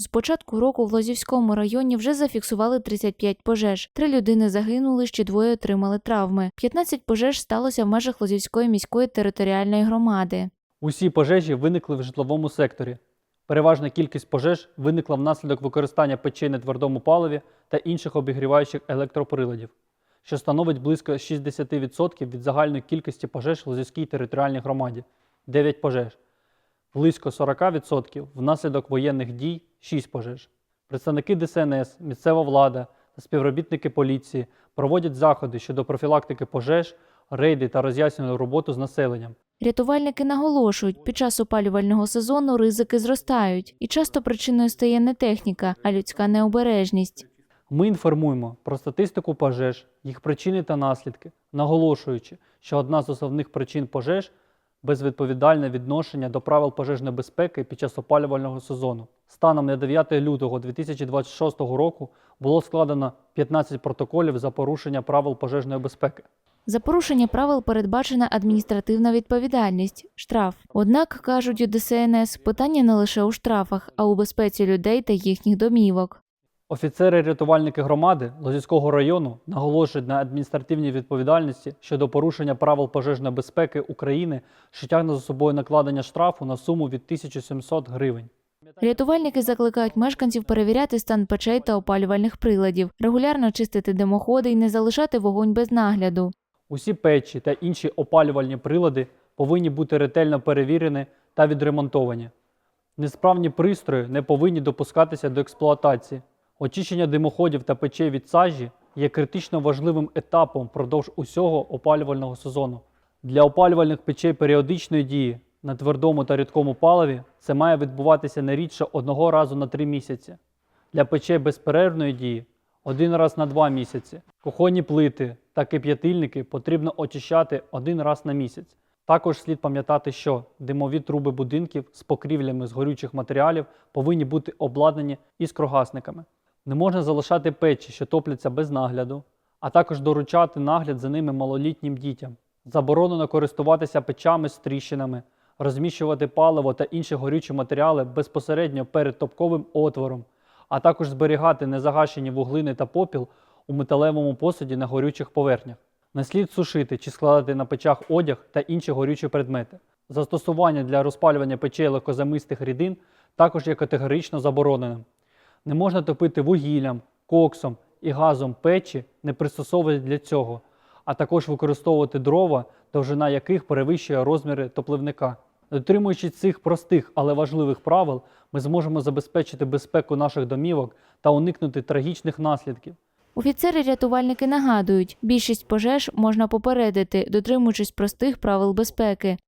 З початку року в Лозівському районі вже зафіксували 35 пожеж. Три людини загинули, ще двоє отримали травми. 15 пожеж сталося в межах Лозівської міської територіальної громади. Усі пожежі виникли в житловому секторі. Переважна кількість пожеж виникла внаслідок використання печей на твердому паливі та інших обігріваючих електроприладів, що становить близько 60% від загальної кількості пожеж в Лозівській територіальній громаді 9 пожеж, близько 40% внаслідок воєнних дій 6 пожеж. Представники ДСНС, місцева влада та співробітники поліції проводять заходи щодо профілактики пожеж, рейди та роз'яснювальну роботу з населенням. Рятувальники наголошують, під час опалювального сезону ризики зростають, і часто причиною стає не техніка, а людська необережність. Ми інформуємо про статистику пожеж, їх причини та наслідки, наголошуючи, що одна з основних причин пожеж безвідповідальне відношення до правил пожежної безпеки під час опалювального сезону. Станом на 9 лютого 2026 року було складено 15 протоколів за порушення правил пожежної безпеки. За порушення правил передбачена адміністративна відповідальність штраф. Однак кажуть у ДСНС, питання не лише у штрафах, а у безпеці людей та їхніх домівок. Офіцери-рятувальники громади Лозівського району наголошують на адміністративній відповідальності щодо порушення правил пожежної безпеки України, що тягне за собою накладення штрафу на суму від 1700 гривень. Рятувальники закликають мешканців перевіряти стан печей та опалювальних приладів, регулярно чистити димоходи і не залишати вогонь без нагляду. Усі печі та інші опалювальні прилади повинні бути ретельно перевірені та відремонтовані. Несправні пристрої не повинні допускатися до експлуатації. Очищення димоходів та печей від сажі є критично важливим етапом впродовж усього опалювального сезону. Для опалювальних печей періодичної дії на твердому та рідкому паливі це має відбуватися не рідше одного разу на три місяці. Для печей безперервної дії один раз на два місяці. Кухонні плити та кип'ятильники потрібно очищати один раз на місяць. Також слід пам'ятати, що димові труби будинків з покрівлями з горючих матеріалів повинні бути обладнані іскрогасниками. Не можна залишати печі, що топляться без нагляду, а також доручати нагляд за ними малолітнім дітям. Заборонено користуватися печами з тріщинами, розміщувати паливо та інші горючі матеріали безпосередньо перед топковим отвором, а також зберігати незагашені вуглини та попіл у металевому посуді на горючих поверхнях. Не слід сушити чи складати на печах одяг та інші горючі предмети. Застосування для розпалювання печей легкозамистих рідин також є категорично забороненим. Не можна топити вугіллям, коксом і газом печі, не пристосовані для цього, а також використовувати дрова, довжина яких перевищує розміри топливника. Дотримуючись цих простих, але важливих правил, ми зможемо забезпечити безпеку наших домівок та уникнути трагічних наслідків. Офіцери-рятувальники нагадують, більшість пожеж можна попередити, дотримуючись простих правил безпеки.